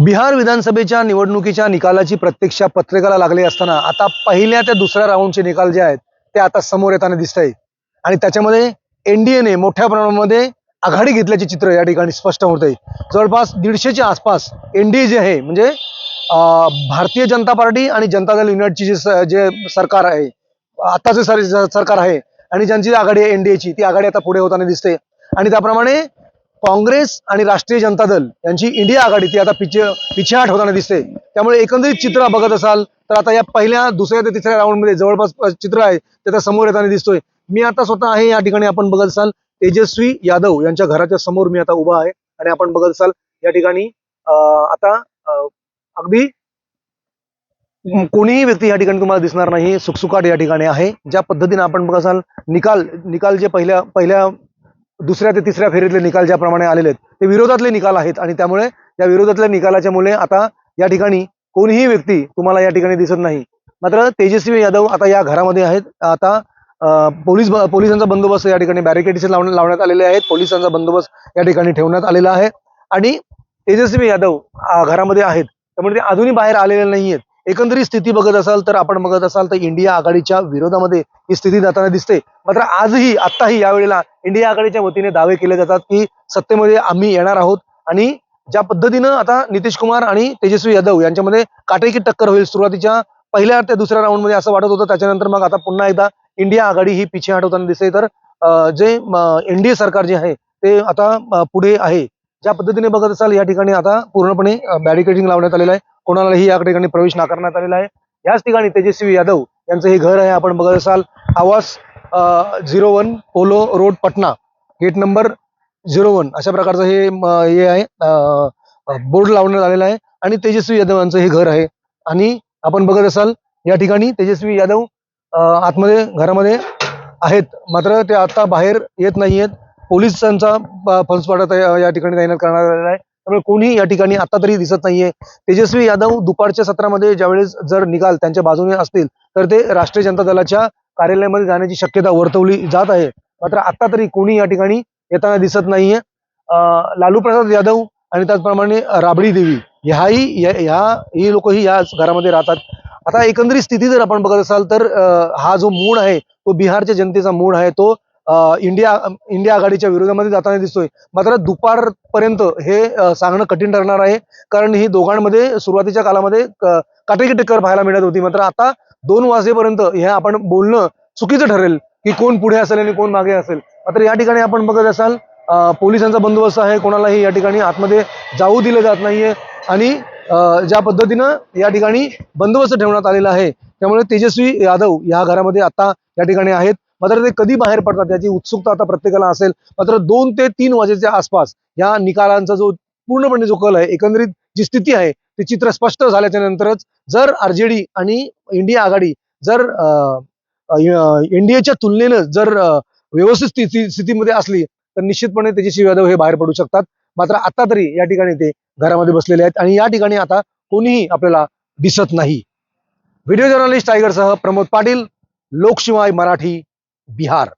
बिहार विधानसभेच्या निवडणुकीच्या निकालाची प्रत्यक्षा पत्रिकाला लागली असताना आता पहिल्या त्या दुसऱ्या राऊंडचे निकाल जे आहेत ते आता समोर येताना दिसत आहे आणि त्याच्यामध्ये एनडीएने मोठ्या प्रमाणामध्ये आघाडी घेतल्याचे चित्र या ठिकाणी स्पष्ट होत आहे. जवळपास दीडशेच्या आसपास एनडीए जे आहे म्हणजे भारतीय जनता पार्टी आणि जनता दल युनाइटची जे जे सरकार आहे आताचे सर सरकार आहे आणि ज्यांची आघाडी आहे एनडीएची ती आघाडी आता पुढे होताना दिसते. आणि त्याप्रमाणे काँग्रेस आणि राष्ट्रीय जनता दल यांची इंडिया आघाडी ती आता पिछे पिछेहाट होताना दिसते. त्यामुळे एकंदरीत चित्र बघत असाल तर आता या पहिल्या दुसऱ्या ते तिसऱ्या राऊंडमध्ये जवळपास चित्र आहे ते आता समोर येताना दिसतोय. मी आता स्वतः आहे या ठिकाणी आपण बघत असाल तेजस्वी यादव यांच्या घराच्या समोर मी आता उभा आहे. आणि आपण बघत असाल या ठिकाणी आता अगदी कोणीही व्यक्ती या ठिकाणी तुम्हाला दिसणार नाही. सुखसुकाट या ठिकाणी आहे. ज्या पद्धतीने आपण बघत असाल निकाल निकाल जे पहिल्या पहिल्या दुसऱ्या ते तिसऱ्या फेरीतले निकाल ज्याप्रमाणे आलेले आहेत ते विरोधातले निकाल आहेत आणि त्यामुळे या विरोधातल्या निकालाच्यामुळे आता या ठिकाणी कोणीही व्यक्ती तुम्हाला या ठिकाणी दिसत नाही. मात्र तेजस्वी यादव आता या घरामध्ये आहेत. आता पोलीस पोलिसांचा बंदोबस्त या ठिकाणी बॅरिकेड्स लावण्यात लावण्यात आलेले आहेत. पोलिसांचा बंदोबस्त या ठिकाणी ठेवण्यात आलेला आहे. आणि तेजस्वी यादव घरामध्ये आहेत. त्यामुळे ते अजूनही बाहेर आलेले नाहीयेत. एकंदरीत स्थिती बघत असाल तर आपण बघत असाल तर इंडिया आघाडीच्या विरोधामध्ये ही स्थिती जाताना दिसते. मात्र आजही आत्ताही यावेळेला इंडिया आघाडीच्या वतीने दावे केले जातात की सत्तेमध्ये आम्ही येणार आहोत. आणि ज्या पद्धतीनं आता नितीश कुमार आणि तेजस्वी यादव यांच्यामध्ये काटेकी टक्कर होईल सुरुवातीच्या पहिल्या ते दुसऱ्या राऊंडमध्ये असं वाटत होतं. त्याच्यानंतर मग आता पुन्हा एकदा इंडिया आघाडी ही पिछे हटवताना दिसते. तर जे एनडीए सरकार जे आहे ते आता पुढे आहे. ज्या पद्धतीने बघत असाल या ठिकाणी आता पूर्णपणे बॅरिकेडिंग लावण्यात आलेलं आहे. कोणालाही या ठिकाणी प्रवेश नाकारण्यात आलेला आहे. याच ठिकाणी तेजस्वी यादव यांचं हे घर आहे आपण बघत असाल. Awas zero one polo road Patna gate number zero one. अशा प्रकारचं हे हे आहे. बोर्ड लावण्यात आलेला आहे. आणि तेजस्वी यादव यांचं हे घर आहे. आणि आपण बघत असाल या ठिकाणी तेजस्वी यादव आतमध्ये घरामध्ये आहेत. मात्र ते आता बाहेर येत नाहीयेत. पोलिसांचा प- या ठिकाणी तैनात करण्यात आलेला आहे. त्यामुळे कोणी या ठिकाणी आता तरी दिसत नाहीये. तेजस्वी यादव दुपारच्या सत्रामध्ये ज्यावेळेस जर निकाल त्यांच्या बाजूने असतील तर ते राष्ट्रीय जनता दलाच्या कार्यालयामध्ये जाण्याची शक्यता वर्तवली जात आहे. मात्र आता तरी कोणी या ठिकाणी येताना दिसत नाहीये. अं, लालू प्रसाद यादव आणि त्याचप्रमाणे राबडी देवी ह्याही ह्या ही लोकही या घरामध्ये राहतात. आता एकंदरीत स्थिती जर आपण बघत असाल तर हा जो मूड आहे तो बिहारच्या जनतेचा मूड आहे. तो अं, इंडिया इंडिया आघाडीच्या विरोधामध्ये जाताना दिसतोय. मात्र दुपारपर्यंत हे सांगणं कठीण ठरणार आहे. कारण ही दोघांमध्ये सुरुवातीच्या कालामध्ये काटेकी टक्कर पाहायला मिळत होती. मात्र आता दोन वाजेपर्यंत हे आपण बोलणं चुकीचं ठरेल की कोण पुढे असेल आणि कोण मागे असेल. मात्र या ठिकाणी आपण बघत असाल पोलिसांचा बंदोबस्त आहे कोणालाही या ठिकाणी आतमध्ये जाऊ दिलं जात नाहीये. आणि ज्या पद्धतीनं या ठिकाणी बंदोबस्त ठेवण्यात आलेला आहे त्यामुळे तेजस्वी यादव या घरामध्ये आता या ठिकाणी आहेत. मात्र ते कधी बाहेर पडतात याची उत्सुकता आता प्रत्येकाला असेल. मात्र दोन ते तीन वाजेच्या आसपास या निकालांचा जो पूर्णपणे जो कल आहे एकंदरीत जी स्थिती आहे ते चित्र स्पष्ट झाल्याच्या नंतरच जर आरजेडी आणि इंडिया आघाडी जर एनडीएच्या तुलनेनं जर व्यवस्थित स्थिती स्थितीमध्ये असली तर निश्चितपणे तेजस्वी यादव हे बाहेर पडू शकतात. मात्र आता तरी या ठिकाणी ते घरामध्ये बसलेले आहेत आणि या ठिकाणी आता कोणीही आपल्याला दिसत नाही. व्हिडिओ जर्नलिस्ट टायगरसह प्रमोद पाटील लोकशिवाय मराठी बिहार.